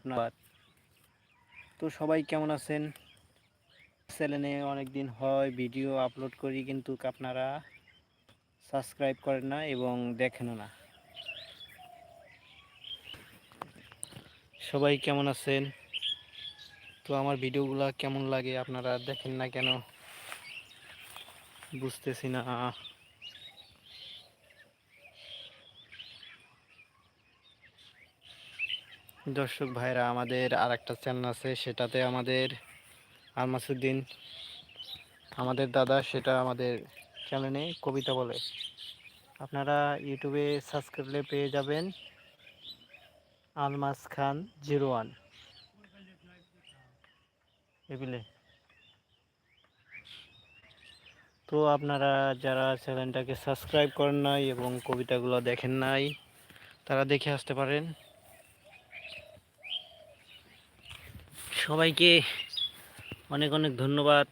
ধন্যবাদ। তো সবাই কেমন আছেন? চ্যানেলে অনেক দিন হয়, ভিডিও আপলোড করি কিন্তু আপনারা সাবস্ক্রাইব করেন না এবং দেখেনও না। সবাই কেমন আছেন? তো আমার ভিডিওগুলো কেমন লাগে আপনারা দেখেন না কেন? বুঝতেছি না। দর্শক ভাইরা, আমাদের আর একটা চ্যানেল আছে, সেটাতে আমাদের আলমাসুদ্দিন, আমাদের দাদা, সেটা আমাদের চ্যানেলে কবিতা বলে। আপনারা ইউটিউবে সার্চ করলে পেয়ে যাবেন আলমাস খান জিরো ওয়ান এগুলো। তো আপনারা যারা চ্যানেলটাকে সাবস্ক্রাইব করেন নাই এবং কবিতাগুলো দেখেন নাই, তারা দেখে আসতে পারেন। সবাইকে অনেক অনেক ধন্যবাদ।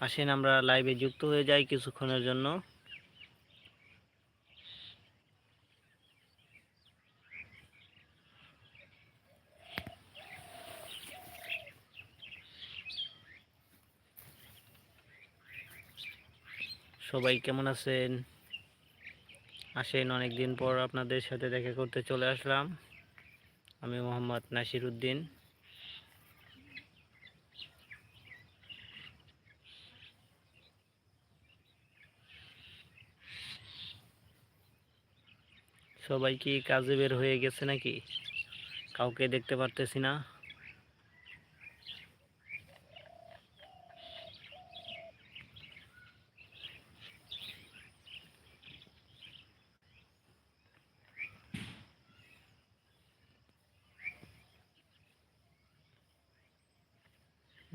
আসেন, আমরা লাইভে যুক্ত হয়ে যাই কিছুক্ষণের জন্য। সবাই কেমন আছেন? আসেন অনেক দিন পর আপনাদের সাথে দেখা করতে চলে আসলাম। আমি মোহাম্মদ নাসির উদ্দিন। সবাই কি কাজে বের হয়ে গেছে নাকি? কাউকে দেখতে পারতেছি না।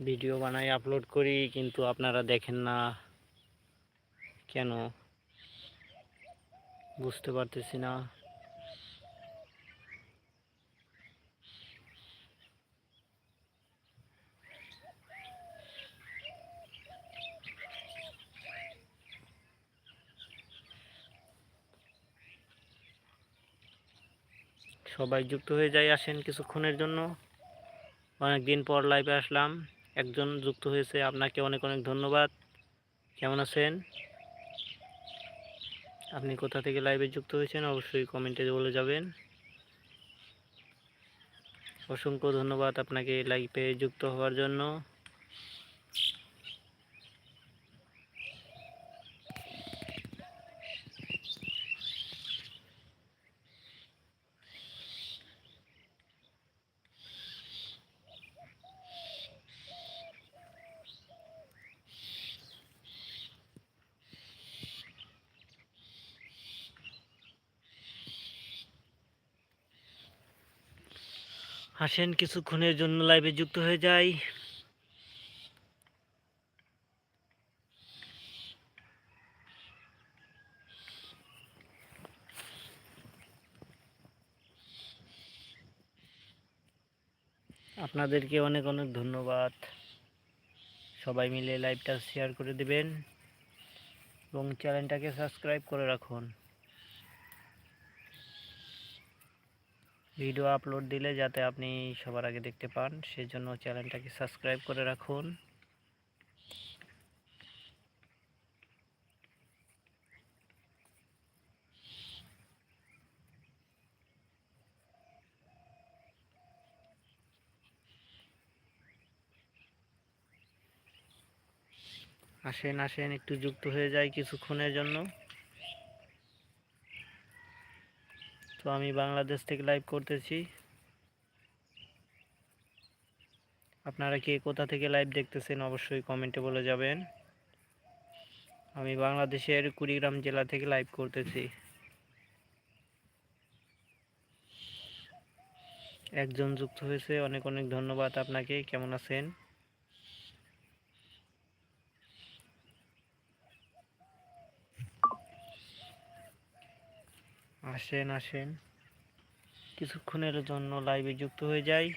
ভিডিও বানাই আপলোড করি, কিন্তু আপনারা দেখেন না। কেন? বুঝতে পারতেছি না। সবাই যুক্ত হয়ে যায় আসেন কিছুক্ষণের জন্য। অনেক দিন পর লাইভে আসলাম। একজন যুক্ত হয়েছে, আপনাকে অনেক অনেক ধন্যবাদ। কেমন আছেন? আপনি কোথা থেকে লাইভে যুক্ত হয়েছেন অবশ্যই কমেন্টে বলে যাবেন। অসংখ্য ধন্যবাদ আপনাকে লাইভে যুক্ত হওয়ার জন্য। আসেন, কিছুক্ষণের জন্য লাইভে যুক্ত হয়ে যাই। আপনাদেরকে অনেক অনেক ধন্যবাদ। সবাই মিলে লাইভটা শেয়ার করে দেবেন এবং চ্যানেলটাকে সাবস্ক্রাইব করে রাখুন। ভিডিও আপলোড দিলে যাতে আপনি সবার আগে দেখতে পান, সেজন্য চ্যানেলটাকে সাবস্ক্রাইব করে রাখুন। আসেন আসেন, একটু যুক্ত হয়ে যায় কিছুক্ষণের জন্য। তো আমি বাংলাদেশ থেকে লাইভ করতেছি। আপনারা কে কোথা থেকে লাইভ দেখতেছেন অবশ্যই কমেন্টে বলে যাবেন। আমি বাংলাদেশের কুড়িগ্রাম জেলা থেকে লাইভ করতেছি। একজন যুক্ত হয়েছে, অনেক অনেক ধন্যবাদ আপনাকে। কেমন আছেন? আসেন আসেন। কিছুক্ষণের জন্য লাইভে যুক্ত হয়ে যাই।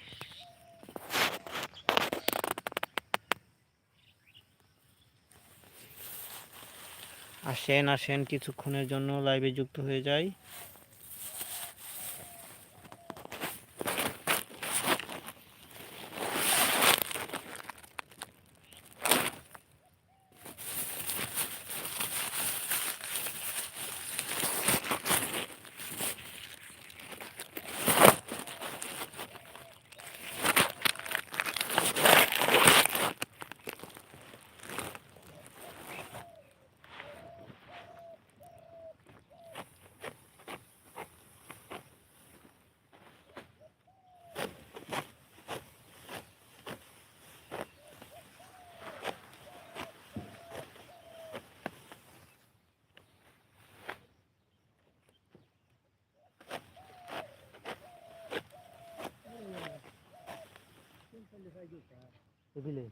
আসেন আসেন, কিছুক্ষণের জন্য লাইভে যুক্ত হয়ে যাই। বুঝলে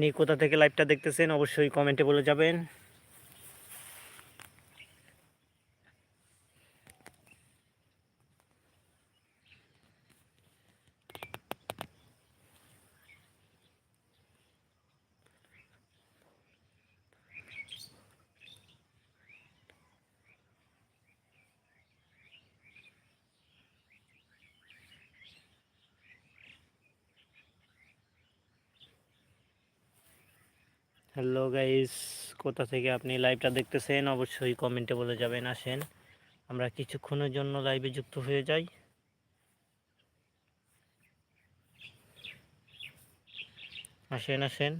আপনি কোথা থেকে লাইভটা দেখতেছেন অবশ্যই কমেন্টে বলে যাবেন। হ্যালো গাইস কোথা থেকে আপনি লাইভটা দেখতেছেন? অবশ্যই কমেন্টে বলে যাবেন, আসেন। আমরা কিছুক্ষণের জন্য লাইভে যুক্ত হয়ে যাই। আসেন আসেন।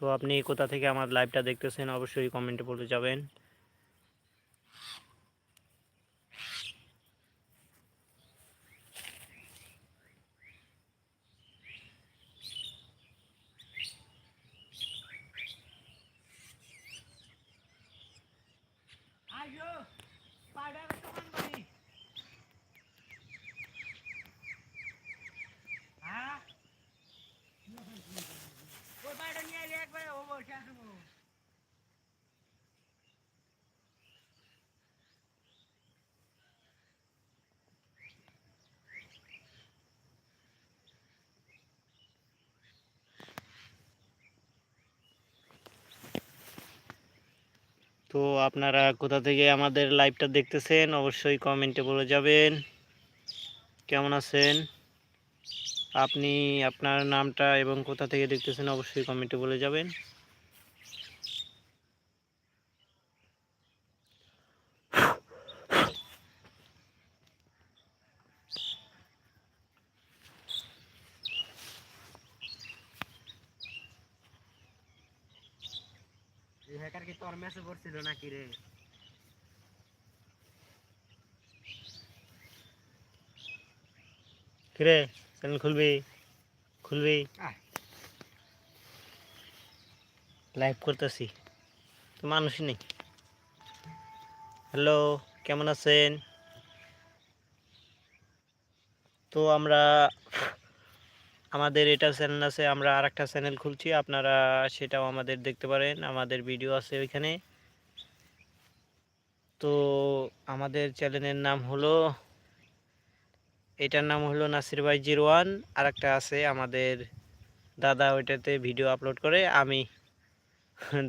তো আপনি কোথা থেকে আমার লাইভটা দেখতেছেন অবশ্যই কমেন্টে বলে যাবেন। তো আপনারা কোথা থেকে আমাদের লাইভটা দেখতেছেন, অবশ্যই কমেন্টে বলে যাবেন। কেমন আছেন? আপনি আপনার নামটা এবং কোথা থেকে দেখতেছেন, অবশ্যই কমেন্টে বলে যাবেন। হ্যাকার কি তোর মেসে পড়ছিল নাকি রে কিরে চ্যানেল খুলবি খুলবি আয়। লাইভ করতেছি তো মানুষই নেই হ্যালো কেমন আছেন তো আমরা আমাদের এটা চ্যানেল আছে, আমরা আর একটা চ্যানেল খুলছি, আপনারা সেটাও আমাদের দেখতে পারেন, আমাদের ভিডিও আছে ওইখানে। তো আমাদের চ্যানেলের নাম হলো, এটার নাম হলো নাসির ভাই জিরো ওয়ান আর একটা আছে আমাদের দাদা ওইটাতে ভিডিও আপলোড করে, আমি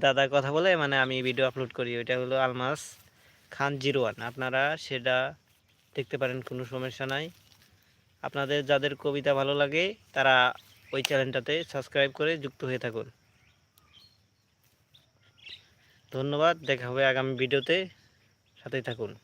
দাদার কথা বলে মানে আমি ভিডিও আপলোড করি, ওইটা হলো আলমাস খান জিরো ওয়ান, আপনারা সেটা দেখতে পারেন, কোনো সমস্যা নাই। আপনাদের যাদের কবিতা ভালো লাগে, তারা ওই চ্যানেলটাতে সাবস্ক্রাইব করে যুক্ত হয়ে থাকুন। ধন্যবাদ, দেখা হবে আগামী ভিডিওতে। সাথেই থাকুন।